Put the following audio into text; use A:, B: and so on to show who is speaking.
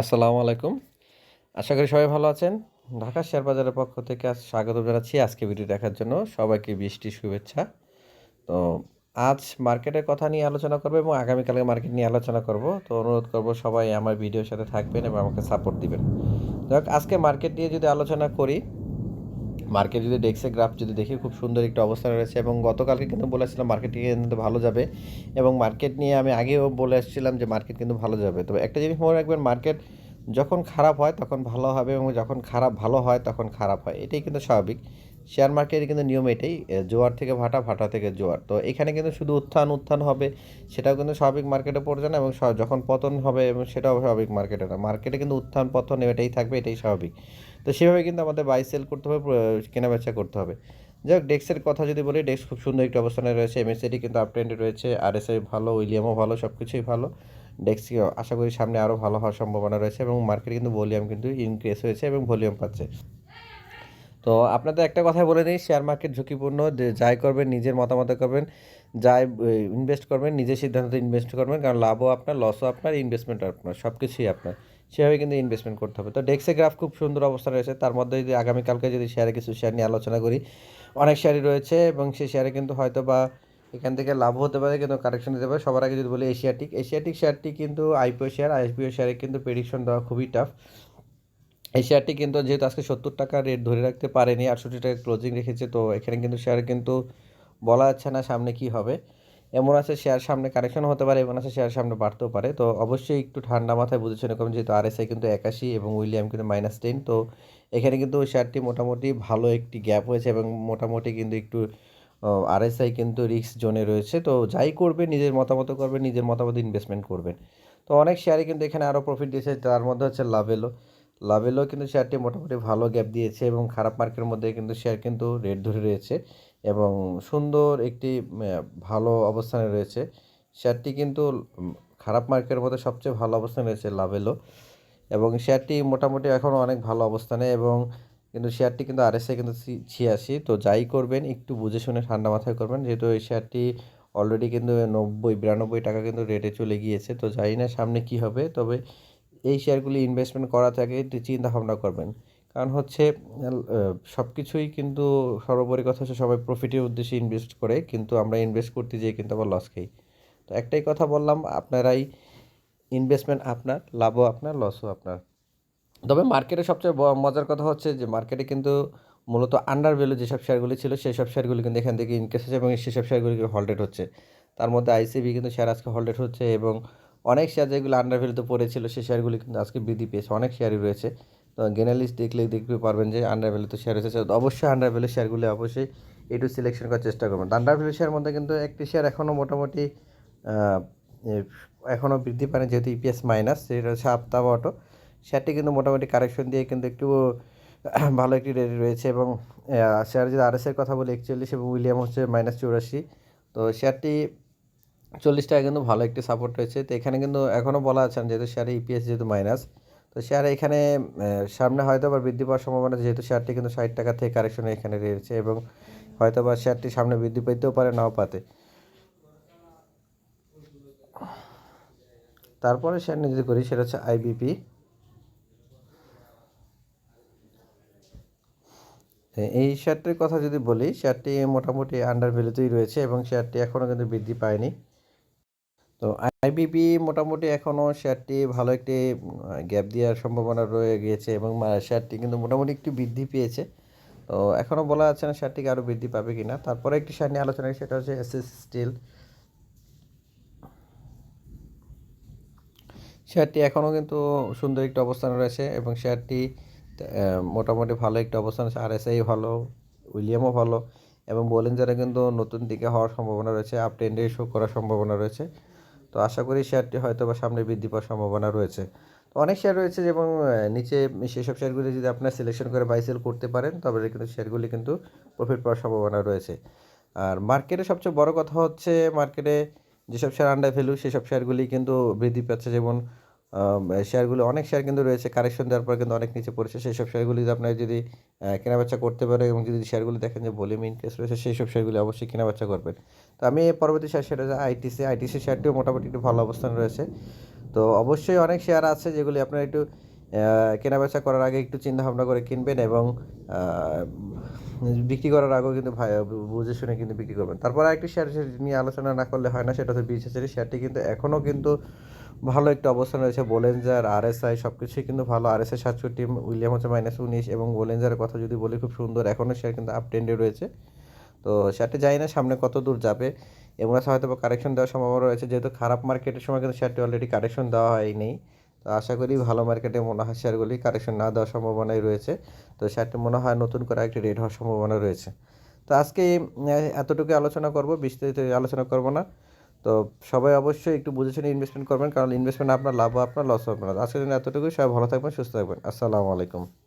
A: আসসালামু আলাইকুম। আশা করি সবাই ভালো আছেন। ঢাকা শেয়ার বাজারের পক্ষ থেকে আজ স্বাগত জানাচ্ছি আজকে ভিডিও দেখার জন্য। সবাইকে বৃষ্টি শুভেচ্ছা। তো আজ মার্কেটের কথা নিয়ে আলোচনা করব এবং আগামীকালকে মার্কেট নিয়ে আলোচনা করব। তো অনুরোধ করব সবাই আমার ভিডিওর সাথে থাকবেন এবং আমাকে সাপোর্ট দিবেন। যাক, আজকে মার্কেট নিয়ে যদি আলোচনা করি মার্কেট যদি ডেক্সে গ্রাফ যদি দেখি, খুব সুন্দর একটি অবস্থান রয়েছে এবং গতকালকে কিন্তু বলেছিলাম মার্কেটটি কিন্তু ভালো যাবে এবং মার্কেট নিয়ে আমি আগেও বলে এসেছিলাম যে মার্কেট কিন্তু ভালো যাবে। তবে একটা জিনিস মনে রাখবেন, মার্কেট যখন খারাপ হয় তখন ভালো হবে এবং যখন খারাপ, ভালো হয় তখন খারাপ হয়। এটাই কিন্তু স্বাভাবিক। শেয়ার মার্কেটের কিন্তু নিয়ম এটাই জোয়ার থেকে ভাটা ভাটা থেকে জোয়ার। তো এখানে কিন্তু শুধু উত্থান উত্থান হবে, সেটাও কিন্তু স্বাভাবিক মার্কেটে পড়ছে না এবং যখন পতন হবে, এবং সেটাও স্বাভাবিক মার্কেটে না। মার্কেটে কিন্তু উত্থান, পতন এটাই থাকবে, এটাই স্বাভাবিক। তো সেভাবে কিন্তু আমাদের বাই সেল করতে হবে, প্র- কেনা বেচা করতে হবে। যাই হোক ডেক্সের কথা যদি বলি ডেক্স খুব সুন্দর একটি অবস্থানে রয়েছে এমএসআইডি কিন্তু আপ ট্রেন্ডে রয়েছে আরএসআই ভালো উইলিয়ামও ভালো সব কিছুই ভালো ডেক্স আশা করি সামনে আরও ভালো হওয়ার সম্ভাবনা রয়েছে এবং মার্কেটে কিন্তু ভলিউম কিন্তু ইনক্রিজ হয়েছে এবং ভলিউম পাচ্ছে। তো আপনাদের একটা কথা বলে দিই শেয়ার মার্কেট ঝুঁকিপূর্ণ যাই করবেন, নিজের মতামতে করবেন, যাই ইনভেস্ট করবেন, নিজের সিদ্ধান্তে ইনভেস্ট করবেন, কারণ লাভও আপনার লসও আপনার ইনভেস্টমেন্ট আপনার সব কিছুই আপনার। সেভাবে কিন্তু ইনভেস্টমেন্ট করতে হবে। তো ডেক্সে গ্রাফ খুব সুন্দর অবস্থা রয়েছে। তার মধ্যে যদি আগামীকালকে যদি শেয়ারে কিছু শেয়ার নিয়ে আলোচনা করি, অনেক শেয়ারই রয়েছে এবং সেই শেয়ারে কিন্তু হয়তো বা এখান থেকে লাভ হতে পারে, কিন্তু কারেকশন দিতে পারে। সবার আগে যদি বলি এশিয়াটিক এশিয়াটিক শেয়ারটি কিন্তু আইপিও শেয়ার আইপিও শেয়ারে কিন্তু প্রেডিকশন দেওয়া খুবই টাফ এই শেয়ারটি কিন্তু যেহেতু আজকে সত্তর টাকা রেট ধরে রাখতে পারেনি, আটষট্টি টাকা ক্লোজিং রেখেছে, তো এখানে কিন্তু শেয়ার কিন্তু বলা যাচ্ছে না সামনে কি হবে। এমন আছে শেয়ার সামনে কারেকশন হতে পারে, এমন আছে শেয়ার সামনে বাড়তেও পারে। তো অবশ্যই একটু ঠান্ডা মাথায় বুঝেছেন এরকম যেহেতু আরএসআই কিন্তু একাশি এবং উইলিয়াম কিন্তু মাইনাস টেন তো এখানে কিন্তু শেয়ারটি মোটামুটি ভালো একটি গ্যাপ হয়েছে এবং মোটামুটি কিন্তু একটু আরএসআই কিন্তু রিস্ক জোনে রয়েছে। তো যাই করবে নিজের মতামত করবেন, নিজের মতামত ইনভেস্টমেন্ট করবেন। তো অনেক শেয়ারই কিন্তু এখানে আরও প্রফিট দিয়েছে, তার মধ্যে হচ্ছে লাভেলো লাভেলও কিন্তু শেয়ারটি মোটামুটি ভালো গ্যাপ দিয়েছে এবং খারাপ মার্কেটের মধ্যে কিন্তু শেয়ার কিন্তু রেট ধরে রয়েছে এবং সুন্দর একটি ভালো অবস্থানে রয়েছে। শেয়ারটি কিন্তু খারাপ মার্কেটের মধ্যে সবচেয়ে ভালো অবস্থানে রয়েছে লাভেলও এবং শেয়ারটি মোটামুটি এখনও অনেক ভালো অবস্থানে এবং কিন্তু শেয়ারটি কিন্তু আরএসআই কিন্তু ছিয়াশি। তো যাই করবেন, একটু বুঝে শুনে ঠান্ডা মাথায় করবেন, যেহেতু এই শেয়ারটি অলরেডি কিন্তু নব্বই, বিরানব্বই টাকা কিন্তু রেটে চলে গিয়েছে। তো জানি না সামনে কি হবে, তবে এই শেয়ারগুলি ইনভেস্টমেন্ট করা থেকে একটু চিন্তা ভাবনা করবেন। কারণ হচ্ছে সব কিছুই কিন্তু সর্বোপরি কথা হচ্ছে সবাই প্রফিটের উদ্দেশ্যে ইনভেস্ট করে, কিন্তু আমরা ইনভেস্ট করতে যেয়ে কিন্তু আবার লস খাই। তো একটাই কথা বললাম, আপনারাই ইনভেস্টমেন্ট আপনার, লাভও আপনার লসও আপনার। তবে মার্কেটে সবচেয়ে মজার কথা হচ্ছে যে মার্কেটে কিন্তু মূলত আন্ডার ভ্যালু যেসব শেয়ারগুলি ছিল সেই সব শেয়ারগুলি কিন্তু এখান থেকে ইনকেস হচ্ছে এবং সেসব শেয়ারগুলি হল্ডেড হচ্ছে। তার মধ্যে আইসিবি কিন্তু শেয়ার আজকে হল্ডেড হচ্ছে এবং অনেক শেয়ার যেগুলো আন্ডার ভ্যালুতে পড়েছিল, সেই শেয়ারগুলি কিন্তু আজকে বৃদ্ধি পেয়েছে। অনেক শেয়ারই রয়েছে। তো গেনালিস্ট দেখলে দেখতে পারবেন যে আন্ডার ভ্যালুতে শেয়ার রয়েছে অবশ্যই আন্ডার ভ্যালু শেয়ারগুলি অবশ্যই একটু সিলেকশন করার চেষ্টা করবেন। আন্ডার ভ্যালু শেয়ার মধ্যে কিন্তু একটি শেয়ার এখনও মোটামুটি এখনও বৃদ্ধি পায়নি, যেহেতু ইপিএস মাইনাস সেটা হচ্ছে আফতাব অটো শেয়ারটি কিন্তু মোটামুটি কারেকশন দিয়ে কিন্তু একটু ভালো একটি রেটে রয়েছে এবং শেয়ার যদি আরএসের কথা বলি, একচল্লিশ এবং উইলিয়াম হচ্ছে মাইনাস চৌরাশি। তো শেয়ারটি চল্লিশ টাকা কিন্তু ভালো একটি সাপোর্ট রয়েছে। তো এখানে কিন্তু এখনও বলা আছে না, যেহেতু শেয়ারে ইপিএস যেহেতু মাইনাস তো শেয়ার এখানে সামনে হয়তো আবার বৃদ্ধি পাওয়ার সম্ভাবনা যেহেতু শেয়ারটি কিন্তু ষাট টাকা থেকে কারেকশনে এখানে রয়েছে এবং হয়তো বা শেয়ারটি সামনে বৃদ্ধি পেতেও পারে নাও পাতে। তারপরে শেয়ার যদি করি সেটা হচ্ছে আইবিপি এই শেয়ারটির কথা যদি বলি শেয়ারটি মোটামুটি আন্ডার ভ্যালুতেই রয়েছে এবং শেয়ারটি এখনও কিন্তু বৃদ্ধি পায়নি। তো আইবিপি মোটামুটি এখনও শেয়ারটি ভালো একটি গ্যাপ দেওয়ার সম্ভাবনা রয়ে গিয়েছে এবং শেয়ারটি কিন্তু মোটামুটি একটু বৃদ্ধি পেয়েছে। তো এখনও বলা যাচ্ছে না শেয়ারটিকে আরও বৃদ্ধি পাবে কি না তারপরে একটি শেয়ার নিয়ে আলোচনা সেটা হচ্ছে এসএস স্টিল শেয়ারটি এখনও কিন্তু সুন্দর একটি অবস্থানে রয়েছে এবং শেয়ারটি মোটামুটি ভালো একটি অবস্থান আছে। আরএসআই ভালো উইলিয়ামও ভালো এবং বোলেঞ্জারে কিন্তু নতুন দিকে হওয়ার সম্ভাবনা রয়েছে আপ ট্রেন্ডে শো করার সম্ভাবনা রয়েছে। তো আশা করি শেয়ারটি হয়তো বা সামনে বৃদ্ধি পাওয়ার সম্ভাবনা রয়েছে। তো অনেক শেয়ার রয়েছে এবং নিচে সেসব শেয়ারগুলি যদি আপনার সিলেকশন করে বাই সেল করতে পারেন, তবে কিন্তু শেয়ারগুলি কিন্তু প্রফিট পাওয়ার সম্ভাবনা রয়েছে। আর মার্কেটে সবচেয়ে বড় কথা হচ্ছে মার্কেটে যেসব শেয়ার আন্ডার ভ্যালু সেসব শেয়ারগুলি কিন্তু বৃদ্ধি পাচ্ছে। যেমন শেয়ারগুলো, অনেক শেয়ার কিন্তু রয়েছে। কারেকশন দেওয়ার পর কিন্তু অনেক নিচে পড়েছে। সেই সব শেয়ারগুলি আপনার যদি কেনাবেচা করতে পারে এবং যদি শেয়ারগুলি দেখেন যে ভলিউম ইনক্রিজ রয়েছে সেই সব শেয়ারগুলি অবশ্যই কেনাবেচা করবেন। তো আমি পরবর্তী শেয়ার, সেটা হচ্ছে আইটিসি আইটিসি শেয়ারটিও মোটামুটি একটু ভালো অবস্থান রয়েছে। তো অবশ্যই অনেক শেয়ার আছে যেগুলি আপনারা একটু কেনাবেচা করার আগে একটু চিন্তা ভাবনা করে কিনবেন এবং বিক্রি করার আগেও কিন্তু ভাই বুঝে শুনে কিন্তু বিক্রি করবেন। তারপর আরেকটি শেয়ার নিয়ে আলোচনা না করলে হয় না, সেটা হচ্ছে বিএসএসের শেয়ারটি কিন্তু এখনও কিন্তু ভালো একটা অবস্থান রয়েছে বোলেঞ্জার আরএসআই সব কিছুই কিন্তু ভালো। আরএসআই সাতষট্টি উইলিয়াম হচ্ছে মাইনাস উনিশ এবং বোলেঞ্জারের কথা যদি বলি, খুব সুন্দর। এখনও শেয়ার কিন্তু আপ ট্রেন্ডে রয়েছে। তো শেয়ারটি জানি না সামনে কত দূর যাবে। এবং হয়তো কারেকশন দেওয়ার সম্ভাবনা রয়েছে। যেহেতু খারাপ মার্কেটের সময় কিন্তু শেয়ারটি অলরেডি কারেকশন দেওয়া হয়নি। তো আশা করি ভালো মার্কেটে মনে হয় শেয়ারগুলি কারেকশন না দেওয়ার সম্ভাবনাই রয়েছে। তো শেয়ারটি মনে হয় নতুন করে একটি রেড হওয়ার সম্ভাবনা রয়েছে। তো আজকে এতটুকু আলোচনা করব। বিস্তারিত আলোচনা করব না। তো সবাই অবশ্যই একটু বুঝে শুনে ইনভেস্টমেন্ট করবেন, কারণ ইনভেস্টমেন্ট আপনার লাভ আপনার লস হবে না। আজকের জন্য এতটুকুই, সবাই ভালো থাকবেন, সুস্থ থাকবেন। আসসালামু আলাইকুম।